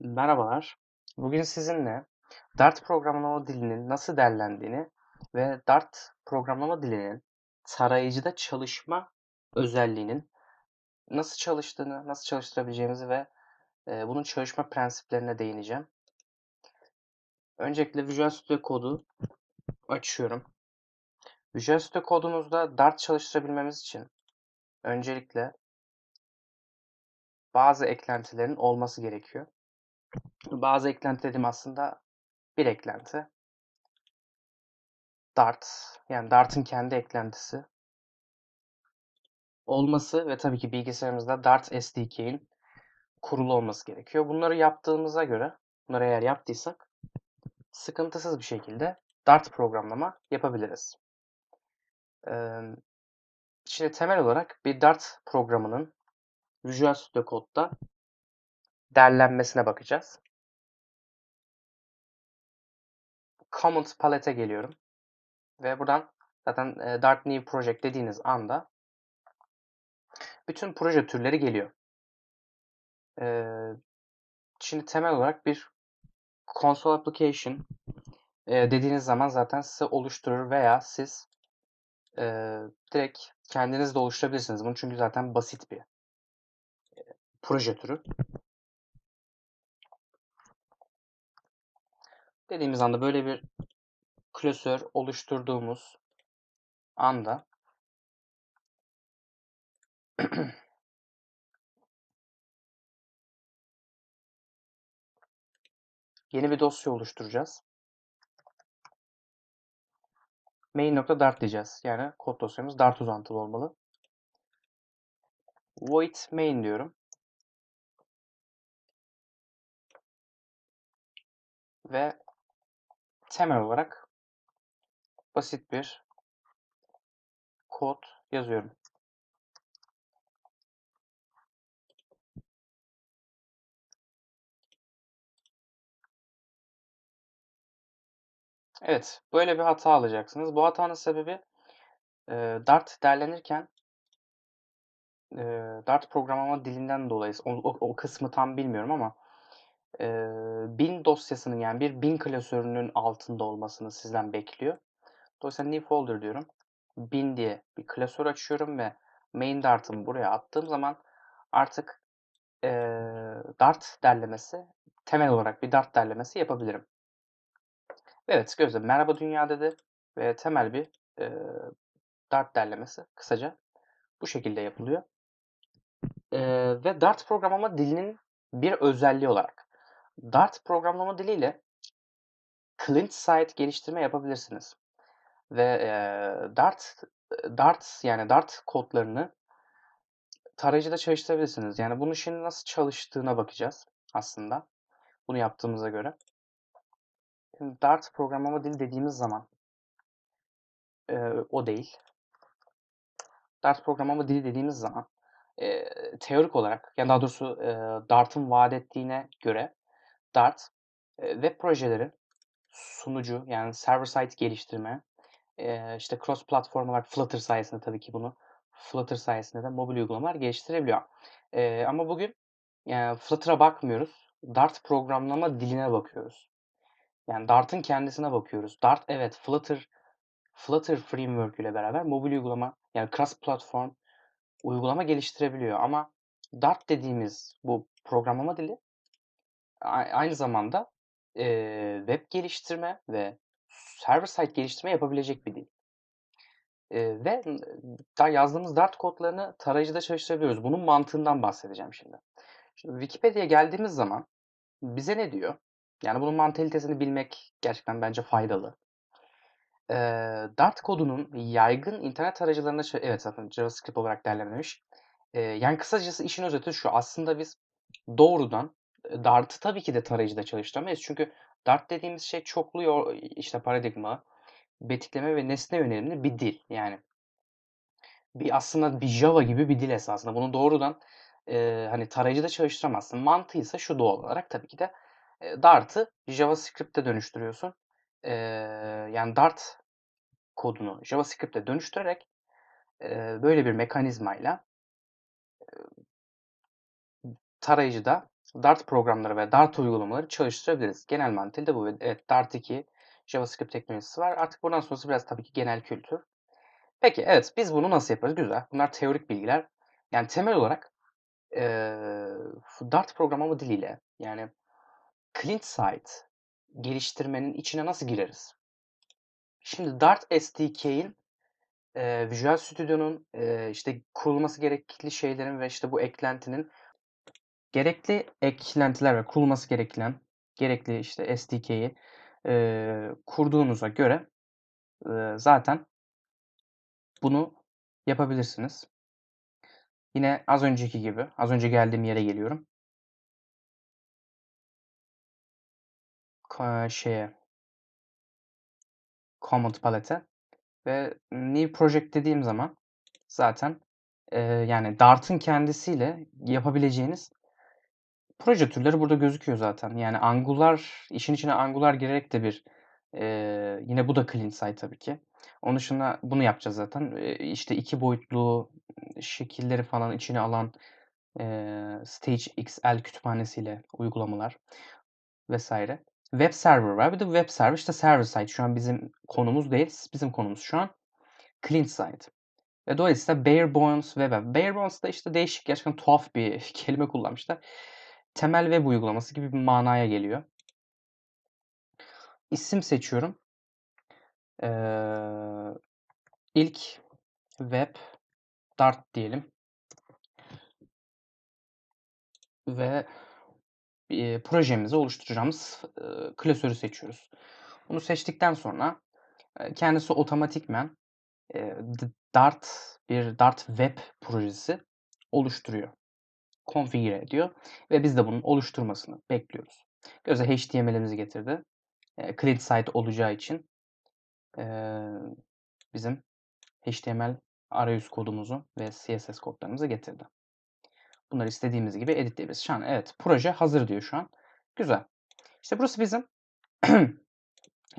Merhabalar. Bugün sizinle Dart programlama dilinin nasıl derlendiğini ve Dart programlama dilinin tarayıcıda çalışma özelliğinin nasıl çalıştığını, nasıl çalıştırabileceğimizi ve e, bunun çalışma prensiplerine değineceğim. Öncelikle Visual Studio Code'u açıyorum. Visual Studio Code'umuzda Dart çalıştırabilmemiz için öncelikle bazı eklentilerin olması gerekiyor. Bazı eklenti dedim aslında bir eklenti. Dart, yani Dart'ın kendi eklentisi olması ve tabii ki bilgisayarımızda Dart SDK'in kurulu olması gerekiyor. Bunları yaptığımıza göre, bunları eğer yaptıysak sıkıntısız bir şekilde Dart programlama yapabiliriz. Şimdi temel olarak bir Dart programının Visual Studio Code'da derlenmesine bakacağız. Command Palette'e geliyorum. Ve buradan zaten Dart New Project dediğiniz anda bütün proje türleri geliyor. Şimdi temel olarak bir console application dediğiniz zaman zaten size oluşturur veya siz direkt kendiniz de oluşturabilirsiniz bunu çünkü zaten basit bir proje türü. Dediğimiz anda böyle bir klasör oluşturduğumuz anda yeni bir dosya oluşturacağız. main.dart diyeceğiz. Yani kod dosyamız dart uzantılı olmalı. void main diyorum. Ve temel olarak basit bir kod yazıyorum. Evet, böyle bir hata alacaksınız. Bu hatanın sebebi e, Dart derlenirken e, Dart programlama dilinden dolayı o, o, o kısmı tam bilmiyorum ama e, bin dosyasının yani bir bin klasörünün altında olmasını sizden bekliyor. Dolayısıyla new folder diyorum. bin diye bir klasör açıyorum ve main dart'ımı buraya attığım zaman artık e, dart derlemesi temel olarak bir dart derlemesi yapabilirim. Evet, Gözde merhaba dünya dedi ve temel bir e, Dart derlemesi kısaca bu şekilde yapılıyor. E, ve Dart programlama dilinin bir özelliği olarak Dart programlama diliyle client side geliştirme yapabilirsiniz. Ve e, Dart Dart yani Dart kodlarını tarayıcıda çalıştırabilirsiniz. Yani bunu şimdi nasıl çalıştığına bakacağız aslında. Bunu yaptığımıza göre. Şimdi Dart programlama dili dediğimiz zaman e, o değil. Dart programlama dili dediğimiz zaman e, teorik olarak yani daha doğrusu e, Dart'ın vaat ettiğine göre Dart web projeleri sunucu yani server side geliştirme işte cross platform olarak Flutter sayesinde tabii ki bunu Flutter sayesinde de mobil uygulamalar geliştirebiliyor. Ama bugün yani Flutter'a bakmıyoruz. Dart programlama diline bakıyoruz. Yani Dart'ın kendisine bakıyoruz. Dart evet Flutter Flutter Framework ile beraber mobil uygulama yani cross platform uygulama geliştirebiliyor. Ama Dart dediğimiz bu programlama dili aynı zamanda e, web geliştirme ve server side geliştirme yapabilecek bir dil. E, ve daha yazdığımız Dart kodlarını tarayıcıda çalıştırabiliyoruz. Bunun mantığından bahsedeceğim şimdi. Şimdi Wikipedia'ya geldiğimiz zaman bize ne diyor? Yani bunun mantalitesini bilmek gerçekten bence faydalı. Ee, Dart kodunun yaygın internet aracılarında evet zaten JavaScript olarak derlememiş. Ee, yani kısacası işin özeti şu. Aslında biz doğrudan Dart'ı tabii ki de tarayıcıda çalıştıramayız. Çünkü Dart dediğimiz şey çoklu işte paradigma, betikleme ve nesne yönelimli bir dil. Yani bir aslında bir Java gibi bir dil esasında. Bunu doğrudan e, hani tarayıcıda çalıştıramazsın. Mantığı ise şu doğal olarak tabii ki de e, Dart'ı JavaScript'e dönüştürüyorsun. E, yani Dart kodunu JavaScript'e dönüştürerek e, böyle bir mekanizmayla e, tarayıcıda Dart programları ve Dart uygulamaları çalıştırabiliriz. Genel mantığı da bu. Evet, Dart 2 JavaScript teknolojisi var. Artık buradan sonrası biraz tabii ki genel kültür. Peki evet biz bunu nasıl yaparız? Güzel. Bunlar teorik bilgiler. Yani temel olarak e, Dart programlama diliyle yani client side geliştirmenin içine nasıl gireriz? Şimdi Dart SDK'in e, Visual Studio'nun e, işte kurulması gerekli şeylerin ve işte bu eklentinin gerekli eklentiler ve kurulması gereken gerekli işte SDK'yi e, kurduğunuza göre e, zaten bunu yapabilirsiniz. Yine az önceki gibi, az önce geldiğim yere geliyorum. Şeye Command Palet'e ve New Project dediğim zaman zaten e, yani Dart'ın kendisiyle yapabileceğiniz proje türleri burada gözüküyor zaten. Yani Angular, işin içine Angular girerek de bir e, yine bu da clean site tabii ki. Onun dışında bunu yapacağız zaten. E, işte iki boyutlu şekilleri falan içine alan e, Stage XL kütüphanesiyle uygulamalar vesaire. Web server var. Bir de web server işte server side. Şu an bizim konumuz değil. Bizim konumuz şu an clean side. Ve dolayısıyla bare bones web. Bare bones da işte değişik gerçekten tuhaf bir kelime kullanmışlar. Temel web uygulaması gibi bir manaya geliyor. İsim seçiyorum. Ee, ilk web dart diyelim. Ve e, projemizi oluşturacağımız e, klasörü seçiyoruz. Bunu seçtikten sonra e, kendisi otomatikmen e, Dart bir Dart web projesi oluşturuyor. Konfigüre ediyor ve biz de bunun oluşturmasını bekliyoruz. Göze HTML'imizi getirdi. E, client site olacağı için e, bizim HTML arayüz kodumuzu ve CSS kodlarımızı getirdi. Bunları istediğimiz gibi editleyebiliriz. Şu an evet proje hazır diyor şu an. Güzel. İşte burası bizim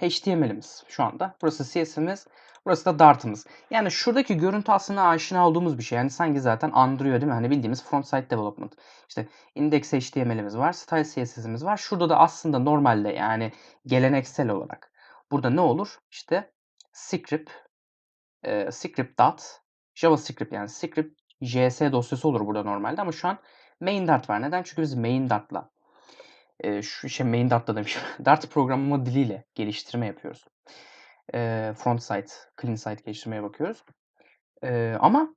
HTML'imiz şu anda. Burası CSS'imiz. Burası da Dart'ımız. Yani şuradaki görüntü aslında aşina olduğumuz bir şey. Yani sanki zaten andırıyor değil mi? Hani bildiğimiz front side development. İşte index HTML'imiz var. Style CSS'imiz var. Şurada da aslında normalde yani geleneksel olarak. Burada ne olur? İşte script e, script dot JavaScript yani script JS dosyası olur burada normalde ama şu an main dart var. Neden? Çünkü biz main dart'la e, şu şey main dart'la demişim. dart programlama diliyle geliştirme yapıyoruz. E, front side, clean side geliştirmeye bakıyoruz. E, ama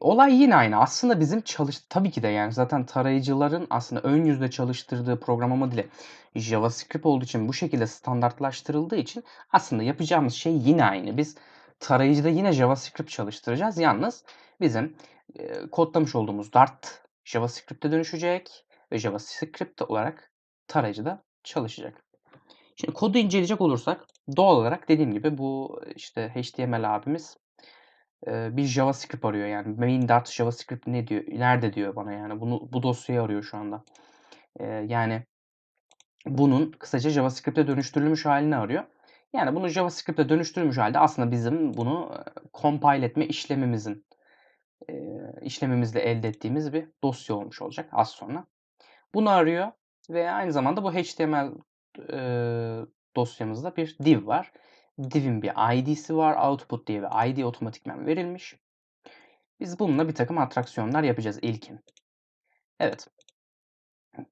olay yine aynı. Aslında bizim çalış tabii ki de yani zaten tarayıcıların aslında ön yüzde çalıştırdığı programlama dili JavaScript olduğu için bu şekilde standartlaştırıldığı için aslında yapacağımız şey yine aynı. Biz tarayıcıda yine JavaScript çalıştıracağız. Yalnız bizim e, kodlamış olduğumuz Dart JavaScript'e dönüşecek ve JavaScript olarak tarayıcıda çalışacak. Şimdi kodu inceleyecek olursak doğal olarak dediğim gibi bu işte HTML abimiz bir JavaScript arıyor yani main Dart JavaScript ne diyor nerede diyor bana yani bunu bu dosyayı arıyor şu anda. Yani bunun kısaca JavaScript'e dönüştürülmüş halini arıyor. Yani bunu JavaScript'e dönüştürülmüş halde aslında bizim bunu compile etme işlemimizin işlemimizle elde ettiğimiz bir dosya olmuş olacak az sonra. Bunu arıyor ve aynı zamanda bu HTML e, dosyamızda bir div var. Div'in bir ID'si var. Output diye bir ID otomatikmen verilmiş. Biz bununla bir takım atraksiyonlar yapacağız ilkin. Evet.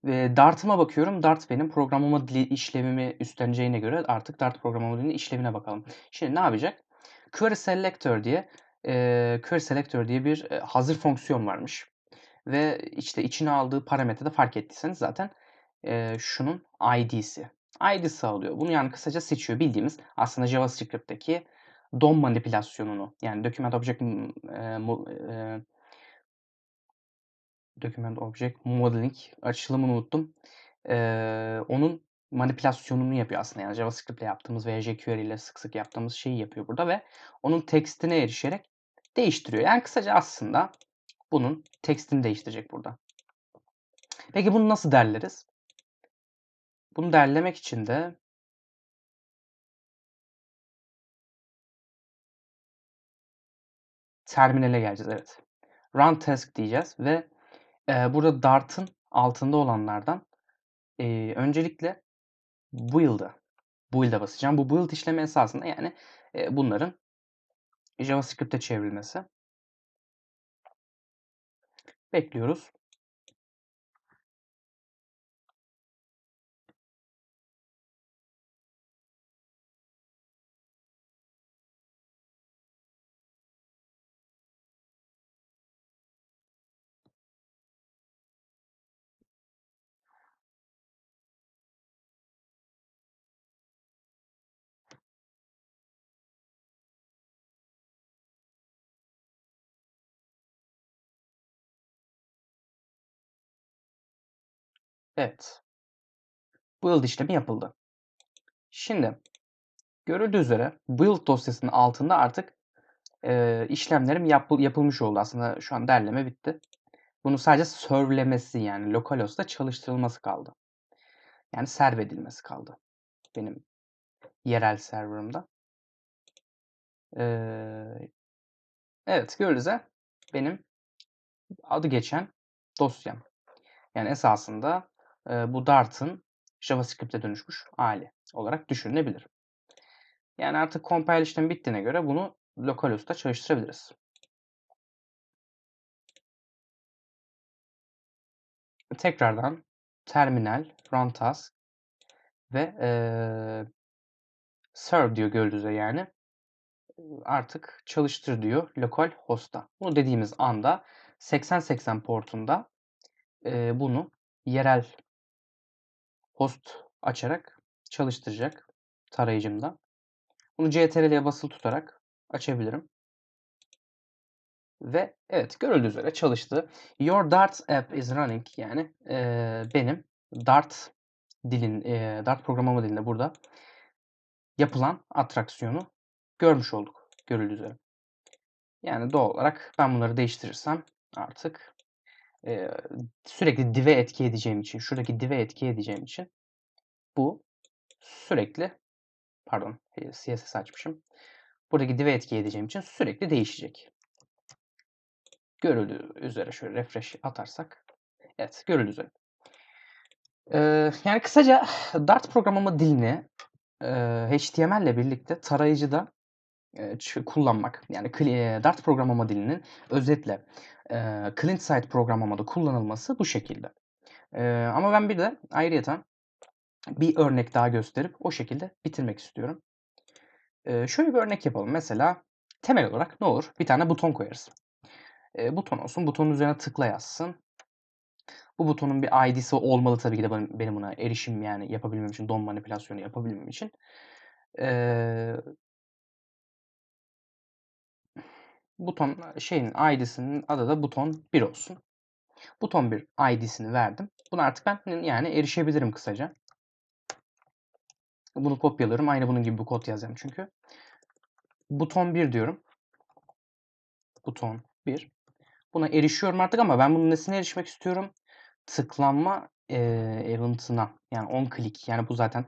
Ve Dart'ıma bakıyorum. Dart benim programlama dili işlemimi üstleneceğine göre artık Dart programlama dilinin işlemine bakalım. Şimdi ne yapacak? Query Selector diye e, Query Selector diye bir hazır fonksiyon varmış. Ve işte içine aldığı parametrede fark ettiyseniz zaten e, şunun ID'si. ID sağlıyor. Bunu yani kısaca seçiyor. Bildiğimiz aslında JavaScript'teki DOM manipülasyonunu yani Document Object e, e, Document Object Modeling açılımını unuttum. E, onun manipülasyonunu yapıyor aslında. Yani JavaScript ile yaptığımız veya jQuery ile sık sık yaptığımız şeyi yapıyor burada ve onun tekstine erişerek değiştiriyor. Yani kısaca aslında bunun tekstini değiştirecek burada. Peki bunu nasıl derleriz? Bunu derlemek için de terminale geleceğiz. Evet. Run task diyeceğiz ve e, burada Dart'ın altında olanlardan e, öncelikle build'a build'a basacağım. Bu build işlemi esasında yani e, bunların JavaScript'e çevrilmesi. Bekliyoruz. Evet. Build işlemi yapıldı. Şimdi görüldüğü üzere build dosyasının altında artık e, işlemlerim yap, yapılmış oldu. Aslında şu an derleme bitti. Bunu sadece servlemesi yani localhost'ta çalıştırılması kaldı. Yani serv edilmesi kaldı. Benim yerel serverımda. Ee, evet gördüğünüz benim adı geçen dosyam. Yani esasında e, bu Dart'ın JavaScript'e dönüşmüş hali olarak düşünülebilir. Yani artık compile işlemi bittiğine göre bunu localhost'ta çalıştırabiliriz. Tekrardan terminal, run task ve e, serve diyor gördüğünüz yani artık çalıştır diyor lokal host'a. Bunu dediğimiz anda 8080 portunda e, bunu yerel host açarak çalıştıracak tarayıcımda. Bunu CTRL'ye basılı tutarak açabilirim. Ve evet görüldüğü üzere çalıştı. Your Dart app is running yani e, benim Dart dilin e, Dart programlama dilinde burada yapılan atraksiyonu görmüş olduk görüldüğü üzere. Yani doğal olarak ben bunları değiştirirsem artık e, sürekli div'e etki edeceğim için, şuradaki div'e etki edeceğim için bu sürekli pardon CSS açmışım. Buradaki div'e etki edeceğim için sürekli değişecek. Görüldüğü üzere şöyle refresh atarsak. Evet görüldüğü üzere. Ee, yani kısaca Dart programlama dilini e, HTML ile birlikte tarayıcıda e, kullanmak. Yani Dart programlama dilinin özetle e, client side programlamada kullanılması bu şekilde. E, ama ben bir de ayrıyeten bir örnek daha gösterip o şekilde bitirmek istiyorum. E, şöyle bir örnek yapalım. Mesela temel olarak ne olur? Bir tane buton koyarız. E, buton olsun. Butonun üzerine tıkla yazsın. Bu butonun bir ID'si olmalı tabii ki de benim buna erişim yani yapabilmem için, DOM manipülasyonu yapabilmem için. Ee, buton şeyin ID'sinin adı da buton 1 olsun. Buton 1 ID'sini verdim. Bunu artık ben yani erişebilirim kısaca. Bunu kopyalarım. Aynı bunun gibi bir kod yazacağım çünkü. Buton 1 diyorum. Buton 1. Buna erişiyorum artık ama ben bunun nesine erişmek istiyorum? tıklanma e, event'ına yani on click yani bu zaten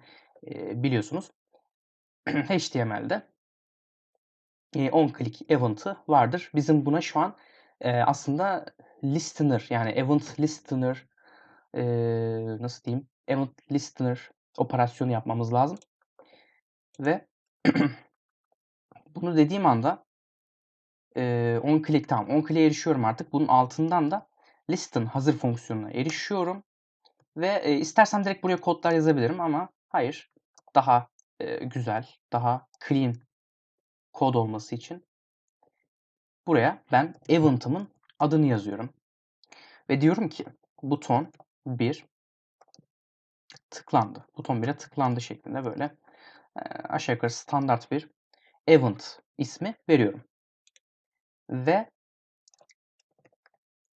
e, biliyorsunuz HTML'de e, on click event'ı vardır. Bizim buna şu an e, aslında listener yani event listener e, nasıl diyeyim event listener operasyonu yapmamız lazım. Ve bunu dediğim anda e, on click tamam on click'e erişiyorum artık. Bunun altından da listen hazır fonksiyonuna erişiyorum. Ve e, istersem direkt buraya kodlar yazabilirim ama hayır. Daha e, güzel, daha clean kod olması için buraya ben event'ımın adını yazıyorum. Ve diyorum ki buton 1 tıklandı. Buton 1'e tıklandı şeklinde böyle e, aşağı yukarı standart bir event ismi veriyorum. Ve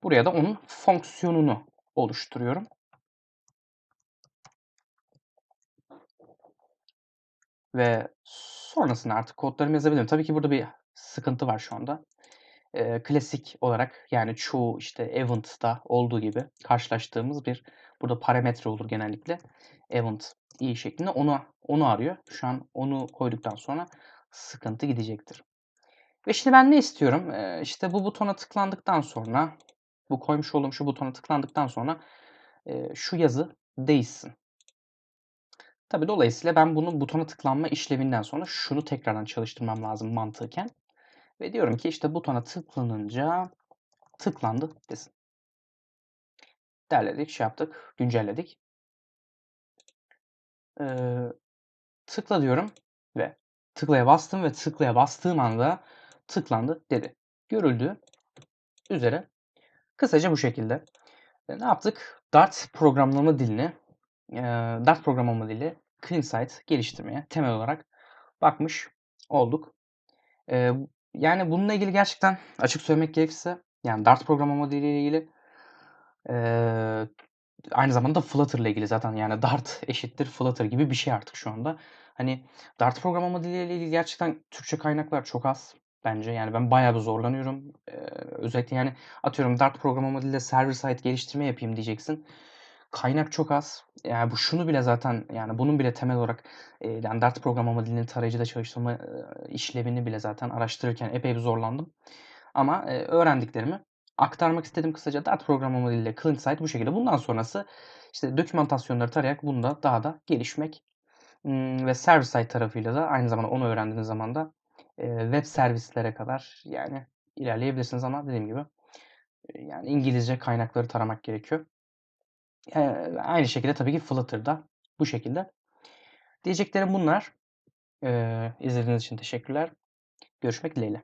Buraya da onun fonksiyonunu oluşturuyorum. Ve sonrasında artık kodlarımı yazabilirim. Tabii ki burada bir sıkıntı var şu anda. Ee, klasik olarak yani çoğu işte event'ta olduğu gibi karşılaştığımız bir burada parametre olur genellikle. Event i şeklinde onu onu arıyor. Şu an onu koyduktan sonra sıkıntı gidecektir. Ve şimdi ben ne istiyorum? Ee, işte bu butona tıklandıktan sonra bu koymuş olduğum şu butona tıklandıktan sonra eee, şu yazı değişsin. Tabii dolayısıyla ben bunu butona tıklanma işleminden sonra şunu tekrardan çalıştırmam lazım mantıken. Ve diyorum ki işte butona tıklanınca tıklandı desin. Derledik, şey yaptık, güncelledik. Eee, tıkla diyorum ve tıklaya bastım ve tıklaya bastığım anda tıklandı dedi. Görüldüğü üzere kısaca bu şekilde. E, ne yaptık? Dart programlama dilini, Dart programlama dili CleanSight geliştirmeye temel olarak bakmış olduk. Yani bununla ilgili gerçekten açık söylemek gerekirse yani Dart programlama diliyle ilgili aynı zamanda Flutter'la ilgili zaten yani Dart eşittir Flutter gibi bir şey artık şu anda. Hani Dart programlama diliyle ilgili gerçekten Türkçe kaynaklar çok az bence. Yani ben bayağı bir zorlanıyorum. Eee, özellikle yani atıyorum Dart programlama diliyle server side geliştirme yapayım diyeceksin. Kaynak çok az. Yani bu şunu bile zaten yani bunun bile temel olarak eee, yani Dart programlama dilini tarayıcıda çalıştırma eee, işlevini bile zaten araştırırken epey bir zorlandım. Ama eee, öğrendiklerimi aktarmak istedim kısaca. Dart programlama diliyle CleanSight bu şekilde. Bundan sonrası işte dokümantasyonları tarayarak bunda daha da gelişmek ımm, ve server side tarafıyla da aynı zamanda onu öğrendiğiniz zaman da eee, web servislere kadar yani ilerleyebilirsiniz ama dediğim gibi eee, yani İngilizce kaynakları taramak gerekiyor. Eee, aynı şekilde tabii ki Flutter'da bu şekilde. Diyeceklerim bunlar. Eee, izlediğiniz için teşekkürler. Görüşmek dileğiyle.